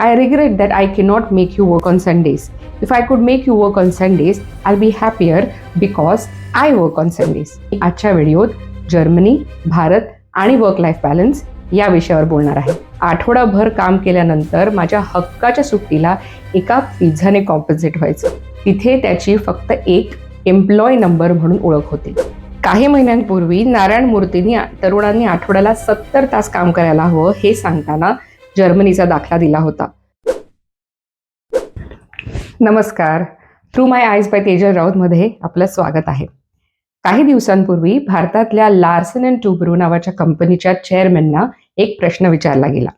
I regret that I cannot make you work on Sundays. If I could make you work on Sundays, I'll be happier because I work on Sundays. आजच्या व्हिडिओत Germany Bharat आणि work life balance या विषयावर बोलणार आहे आठवडाभर काम केल्यानंतर माझ्या हक्काच्या सुट्टीला एका पिझ्झाने कॉम्पन्सेट व्हायचं तिथे त्याची फक्त एक एम्प्लॉय नंबर म्हणून ओळख होती काही महिन्यांपूर्वी नारायण मूर्तींनी तरुणांनी आठवड्याला सत्तर तास काम करायला हवं हे सांगताना जर्मनीचा दाखला दिला होता. नमस्कार. Through my eyes by Tejal राऊतमध्ये आपलं स्वागत आहे. काही दिवसांपूर्वी भारतातल्या लार्सन अँड टुब्रू नावाच्या कंपनीच्या चेअरमॅनना एक प्रश्न विचारला गेला.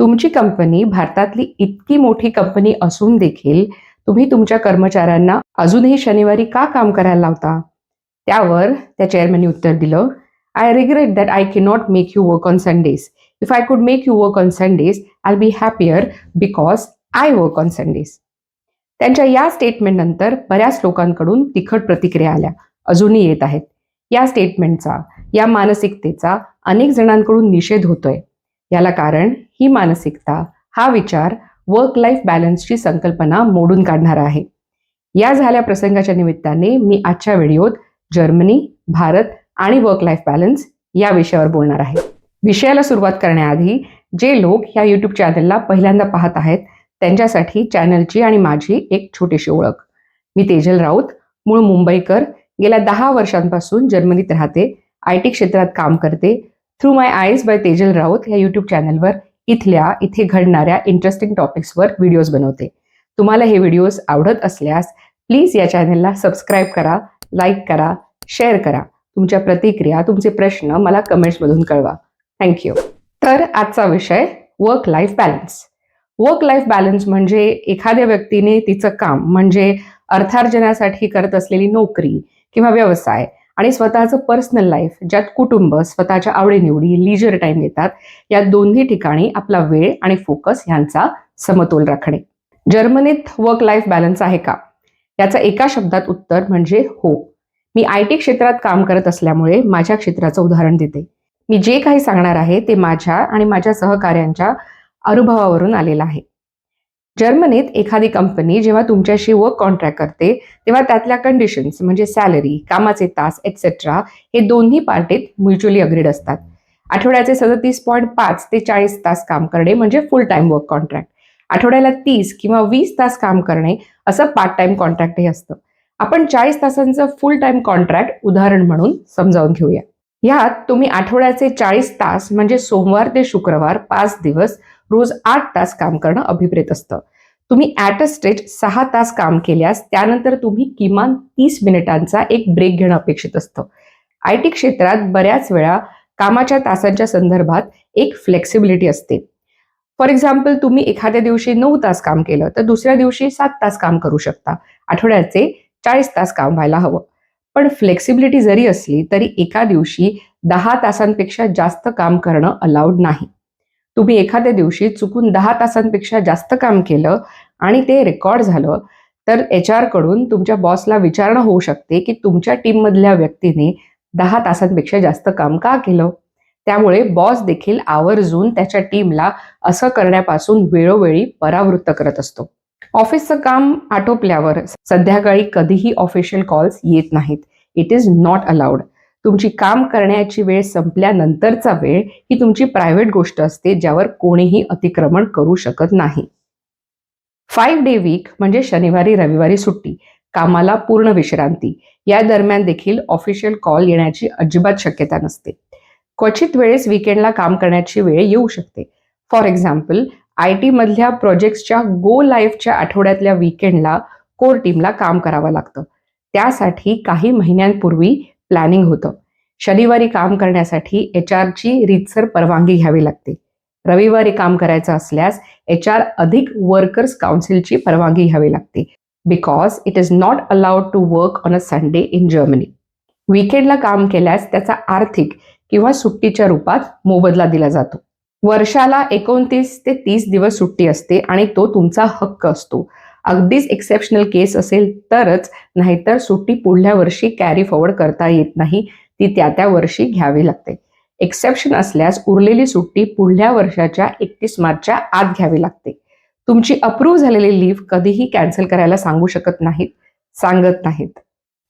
तुमची कंपनी भारतातली इतकी मोठी कंपनी असून देखील तुम्ही तुमच्या कर्मचाऱ्यांना अजूनही शनिवारी का काम करायला लावता? त्यावर त्या चेअरमॅननी उत्तर दिलं I regret that I cannot make make you work Sundays. If if I could make you work Sundays, I'll be be because because I work Sundays. त्यांच्या या स्टेटमेंट नंतर बऱ्याच लोकांकडून तिखट प्रतिक्रिया आल्या अजूनही येत आहेत या स्टेटमेंटचा या मानसिकतेचा अनेक जणांकडून निषेध होतोय याला कारण ही मानसिकता हा विचार वर्क लाईफ बॅलन्सची संकल्पना मोडून काढणारा आहे या झाल्या प्रसंगाच्या निमित्ताने मी आजच्या व्हिडिओत जर्मनी भारत आणि वर्क लाईफ बॅलन्स या विषयावर बोलणार आहे. विषयाला सुरुवात करण्याआधी जे लोक ह्या यूट्यूब चॅनलला पहिल्यांदा पाहत आहेत त्यांच्यासाठी चॅनलची आणि माझी एक छोटीशी ओळख. मी तेजल राऊत मूळ मुंबईकर गेल्या दहा वर्षांपासून जर्मनीत राहते आय टी क्षेत्रात काम करते. Through my eyes by Tejal Raut या यूट्यूब चॅनलवर इथल्या इथे घडणाऱ्या इंटरेस्टिंग टॉपिक्सवर व्हिडिओज बनवते. तुम्हाला हे व्हिडिओज आवडत असल्यास प्लीज या चॅनलला सबस्क्राईब करा लाईक करा शेअर करा. तुमच्या प्रतिक्रिया तुमचे प्रश्न मला कमेंट्समधून कळवा. थँक्यू तर आजचा विषय work life balance work life balance म्हणजे एखाद्या व्यक्तीने तिचं काम म्हणजे अर्थार्जनासाठी करत असलेली नोकरी किंवा व्यवसाय आणि स्वतःचं पर्सनल लाईफ ज्यात कुटुंब स्वतःच्या आवडीनिवडी लिजर टाईम देतात या दोन्ही ठिकाणी आपला वेळ आणि फोकस यांचा समतोल राखणे. जर्मनीत वर्क लाईफ बॅलन्स आहे का? याचं एका शब्दात उत्तर म्हणजे हो. मी आय टी क्षेत्रात काम करत असल्यामुळे माझ्या क्षेत्राचं उदाहरण देते. मी जे काही सांगणार आहे ते माझ्या आणि माझ्या सहकार्यांच्या अनुभवावरून आलेलं आहे. जर्मनीत एखादी कंपनी जेव्हा तुमच्याशी वर्क कॉन्ट्रॅक्ट करते तेव्हा त्यातल्या कंडिशन्स म्हणजे सॅलरी कामाचे तास एटसेट्रा हे दोन्ही पार्टीत म्युच्युअली अग्रीड असतात. आठवड्याचे सदतीस पॉईंट पाच ते चाळीस तास काम करणे म्हणजे फुल टाइम वर्क कॉन्ट्रॅक्ट आठवड्याला तीस किंवा वीस तास काम करणे असं पार्ट टाइम कॉन्ट्रॅक्टही असतं. आपण चाळीस तासांचं फुल टाइम कॉन्ट्रॅक्ट उदाहरण म्हणून समजावून घेऊया. ह्यात तुम्ही आठवड्याचे चाळीस तास म्हणजे सोमवार ते शुक्रवार पाच दिवस रोज आठ तास काम करणं अभिप्रेत असतं. तुम्ही ॲट अ स्टेज सहा तास काम केल्यास त्यानंतर तुम्ही किमान तीस मिनिटांचा एक ब्रेक घेणं अपेक्षित असतं. आय टी क्षेत्रात बऱ्याच वेळा कामाच्या तासांच्या संदर्भात एक फ्लेक्सिबिलिटी असते. फॉर एक्झाम्पल तुम्ही एखाद्या दिवशी नऊ तास काम केलं तर दुसऱ्या दिवशी सात तास काम करू शकता. आठवड्याचे चाळीस तास काम व्हायला हवं. पण फ्लेक्सिबिलिटी जरी असली तरी एका दिवशी दहा तासांपेक्षा जास्त काम करणं अलाउड नाही. तुम्ही एखाद्या दिवशी चुकून दहा तासांपेक्षा जास्त काम केलं आणि ते रेकॉर्ड झालं तर एच कडून तुमच्या बॉसला विचारणं होऊ शकते की तुमच्या टीममधल्या व्यक्तीने दहा तासांपेक्षा जास्त काम का केलं? त्यामुळे बॉस देखील आवर्जून त्याच्या टीमला असं करण्यापासून वेळोवेळी परावृत्त करत असतो. ऑफिसचं काम आटोपल्यावर संध्याकाळी कधीही ऑफिशियल कॉल्स येत नाहीत. इट इज नॉट अलाउड तुमची काम करण्याची वेळ संपल्यानंतरचा वेळ ही तुमची प्रायव्हेट गोष्ट असते ज्यावर कोणीही अतिक्रमण करू शकत नाही. फाईव्ह डे वीक म्हणजे शनिवारी रविवारी सुट्टी. कामाला पूर्ण विश्रांती. या दरम्यान देखील ऑफिशियल कॉल येण्याची अजिबात शक्यता नसते. क्वचित वेळेस विकेंडला काम करण्याची वेळ येऊ शकते. फॉर एक्झाम्पल आय टीमधल्या प्रोजेक्ट्सच्या गो लाईफच्या आठवड्यातल्या विकेंडला कोर टीमला काम करावं लागतं. त्यासाठी काही महिन्यांपूर्वी प्लॅनिंग होतं. शनिवारी काम करण्यासाठी एच आरची रीतसर परवानगी घ्यावी लागते. रविवारी काम करायचं असल्यास एच आर अधिक वर्कर्स काउन्सिलची परवानगी घ्यावी लागते. Because it is not allowed to work on a Sunday in Germany विकेंडला काम केल्यास त्याचा आर्थिक किंवा सुट्टीच्या रूपात मोबदला दिला जातो. वर्षाला एकोणतीस ते तीस दिवस सुट्टी असते आणि तो तुमचा हक्क असतो. अगदीच एक्सेप्शनल केस असेल तरच नाहीतर सुट्टी पुढल्या वर्षी कॅरी फॉरवर्ड करता येत नाही. ती त्या त्या वर्षी घ्यावी लागते. एक्सेप्शन असल्यास उरलेली सुट्टी पुढल्या वर्षाच्या एकतीस मार्चच्या आत घ्यावी लागते. तुमची अप्रूव्ह झालेली लीव्ह कधीही कॅन्सल करायला सांगू शकत नाहीत सांगत नाहीत.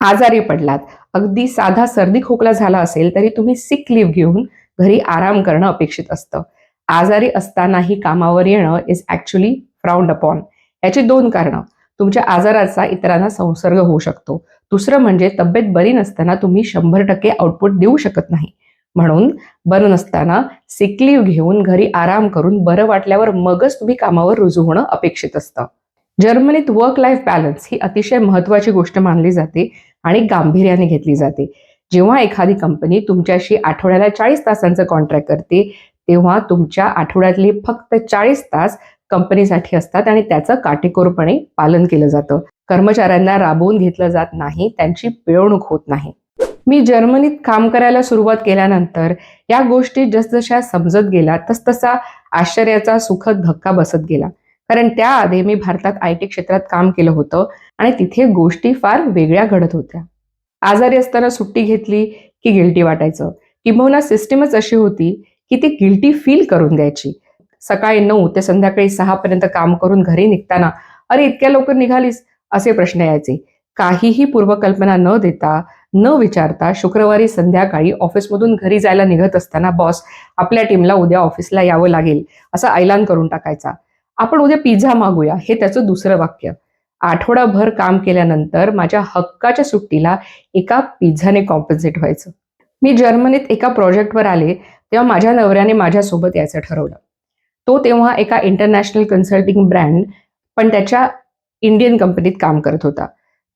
आजारी पडलात अगदी साधा सर्दी खोकला झाला असेल तरी तुम्ही सिक लीव्ह घेऊन घरी आराम करणं अपेक्षित असतं. आजारी असतानाही कामावर येणं इज ॲक्च्युली फ्राउंड अपॉन याची दोन कारणं. तुमच्या आजाराचा इतरांना संसर्ग होऊ शकतो. दुसरं म्हणजे तब्येत बरी नसताना तुम्ही शंभर टक्के आउटपुट देऊ शकत नाही. म्हणून बरं नसताना सिकलीव घेऊन घरी आराम करून बरं वाटल्यावर मगच तुम्ही कामावर रुजू होणं अपेक्षित असतं. जर्मनीत वर्क लाईफ बॅलन्स ही अतिशय महत्वाची गोष्ट मानली जाते आणि गांभीर्याने घेतली जाते. जेव्हा एखादी कंपनी तुमच्याशी आठवड्याला चाळीस तासांचं कॉन्ट्रॅक्ट करते तेव्हा तुमच्या आठवड्यातले फक्त चाळीस तास कंपनीसाठी असतात आणि त्याचं काटेकोरपणे पालन केलं जातं. कर्मचाऱ्यांना राबवून घेतलं जात नाही त्यांची पिळवणूक होत नाही. मी जर्मनीत काम करायला सुरुवात केल्यानंतर या गोष्टी जसजशा समजत गेल्या तसतसा आश्चर्याचा सुखद धक्का बसत गेला. कारण त्याआधी मी भारतात आय टी क्षेत्रात काम केलं होतं आणि तिथे गोष्टी फार वेगळ्या घडत होत्या. आजारी असताना सुट्टी घेतली की गिल्टी वाटायचं. किंबहुना सिस्टीमच अशी होती की ती गिल्टी फील करून द्यायची. सकाळी नऊ ते संध्याकाळी सहा पर्यंत काम करून घरी निघताना अरे इतक्या लवकर निघालीस? असे प्रश्न यायचे. काहीही पूर्वकल्पना न देता न विचारता शुक्रवारी संध्याकाळी ऑफिसमधून घरी जायला निघत असताना बॉस आपल्या टीमला उद्या ऑफिसला यावं लागेल असं ऐलान करून टाकायचा. आपण उद्या पिझ्झा मागूया हे त्याचं दुसरं वाक्य. आठवडाभर काम केल्यानंतर माझ्या हक्काच्या सुट्टीला एका पिझ्झाने कॉम्पन्सेट व्हायचं. मी जर्मनीत एका प्रोजेक्टवर आले तेव्हा माझ्या नवऱ्याने माझ्यासोबत यायचं ठरवलं. तो तेव्हा एका इंटरनॅशनल कन्सल्टिंग ब्रँड पण त्याच्या इंडियन कंपनीत काम करत होता.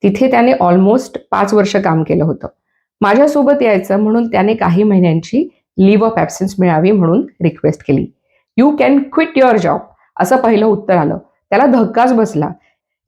तिथे त्याने ऑलमोस्ट पाच वर्ष काम केलं होतं. माझ्यासोबत यायचं म्हणून त्याने काही महिन्यांची लिव्ह ऑफ ॲब्सन्स मिळावी म्हणून रिक्वेस्ट केली. You can quit your job असं पहिलं उत्तर आलं. त्याला धक्काच बसला.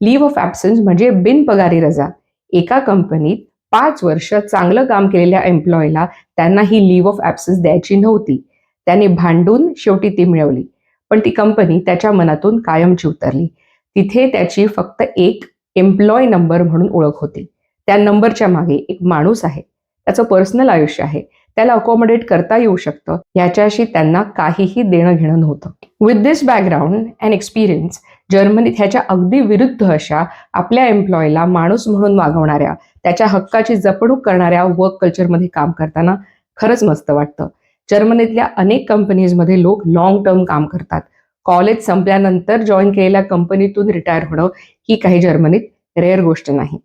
लिव्ह ऑफ ॲब्सेन्स म्हणजे बिनपगारी रजा. एका कंपनीत पाच वर्ष चांगलं काम केलेल्या एम्प्लॉईला त्यांना ही लिव्ह ऑफ ॲब्सेन्स द्यायची नव्हती. त्याने भांडून शेवटी ती मिळवली. पण ती कंपनी त्याच्या मनातून कायमची उतरली. तिथे त्याची फक्त एक एम्प्लॉय नंबर म्हणून ओळख होती. त्या नंबरच्या मागे एक माणूस आहे. त्याचं पर्सनल आयुष्य आहे. त्याला अकोमोडेट करता येऊ शकतं. याच्याशी त्यांना काहीही देणं घेणं नव्हतं. With this background and experience जर्मनीत ह्याच्या अगदी विरुद्ध अशा आपल्या एम्प्लॉईला माणूस म्हणून वागवणाऱ्या त्याच्या हक्काची जपणूक करणाऱ्या वर्क कल्चरमध्ये काम करताना खरंच मस्त वाटतं. जर्मनीतल्या अनेक कंपनीजमध्ये लोक लॉंग टर्म काम करतात. कॉलेज संपल्यानंतर जॉईन केलेल्या कंपनीतून रिटायर होणं ही काही जर्मनीत रेअर गोष्ट नाही.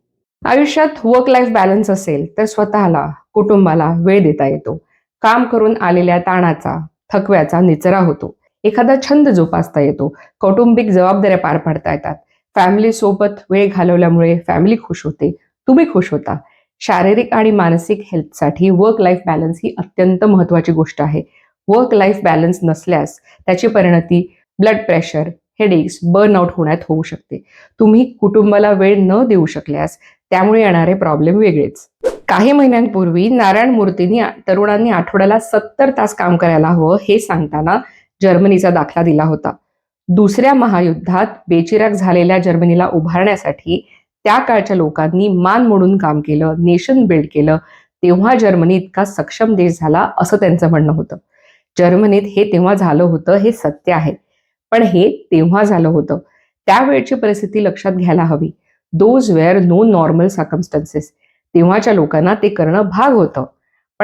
आयुष्यात वर्क लाईफ बॅलन्स असेल तर स्वतःला कुटुंबाला वेळ देता येतो. काम करून आलेल्या ताणाचा थकव्याचा निचरा होतो. एखादा छंद जोपासता येतो. कौटुंबिक जबाबदाऱ्या पार पाडता येतात. फॅमिली सोबत वेळ घालवल्यामुळे फॅमिली खुश होते. तुम्ही खुश होता. शारीरिक आणि मानसिक हेल्थसाठी वर्क लाईफ बॅलन्स ही अत्यंत महत्वाची गोष्ट आहे. वर्क लाईफ बॅलन्स नसल्यास त्याची परिणती ब्लड प्रेशर हेडेक्स बर्नआउट होण्यात होऊ शकते. तुम्ही कुटुंबाला वेळ न देऊ शकल्यास त्यामुळे येणारे प्रॉब्लेम वेगळेच. काही महिन्यांपूर्वी नारायण मूर्तींनी तरुणांनी आठवड्याला सत्तर तास काम करायला हवं हे सांगताना जर्मनीचा दाखला दिला होता. दुसऱ्या महायुद्धात बेचिराग झालेल्या जर्मनीला उभारण्यासाठी त्या काळच्या लोकांनी मान मोडून काम केलं नेशन बिल्ड केलं. तेव्हा जर्मनी इतका सक्षम देश झाला असं त्यांचं म्हणणं होतं. जर्मनीत हे तेव्हा झालं होतं हे सत्य आहे. पण हे तेव्हा झालं होतं. त्यावेळची परिस्थिती लक्षात घ्यायला हवी. Those were no normal circumstances तेव्हाच्या लोकांना ते करणं भाग होतं.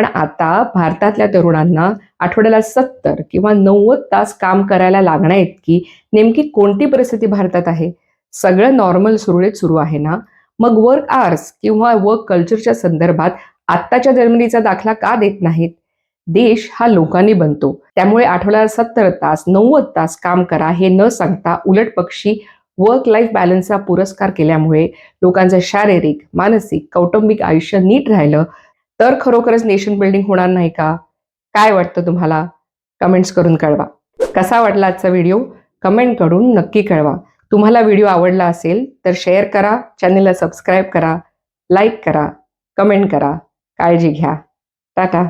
पण आता भारतातल्या तरुणांना आठवड्याला सत्तर किंवा नव्वद तास काम करायला लागण्या इतकी नेमकी कोणती परिस्थिती भारतात आहे? सगळं नॉर्मल सुरळीत सुरू आहे ना? मग वर्क आर्स किंवा वर्क कल्चरच्या संदर्भात आत्ताच्या जर्मनीचा दाखला का देत नाहीत? देश हा लोकांनी बनतो. त्यामुळे आठवड्याला सत्तर तास नव्वद तास काम करा हे न सांगता उलट पक्षी वर्क लाईफ बॅलन्सचा पुरस्कार केल्यामुळे लोकांचं शारीरिक मानसिक कौटुंबिक आयुष्य नीट राहिलं तर खरोखरच नेशन बिल्डिंग होणार नाही का? काय वाटतं तुम्हाला? कमेंट्स करून कळवा. कसा वाटला आजचा व्हिडिओ कमेंट करून नक्की कळवा. तुम्हाला व्हिडिओ आवडला असेल तर शेअर करा चॅनलला सबस्क्राईब करा लाईक करा कमेंट करा. काळजी घ्या. टाटा.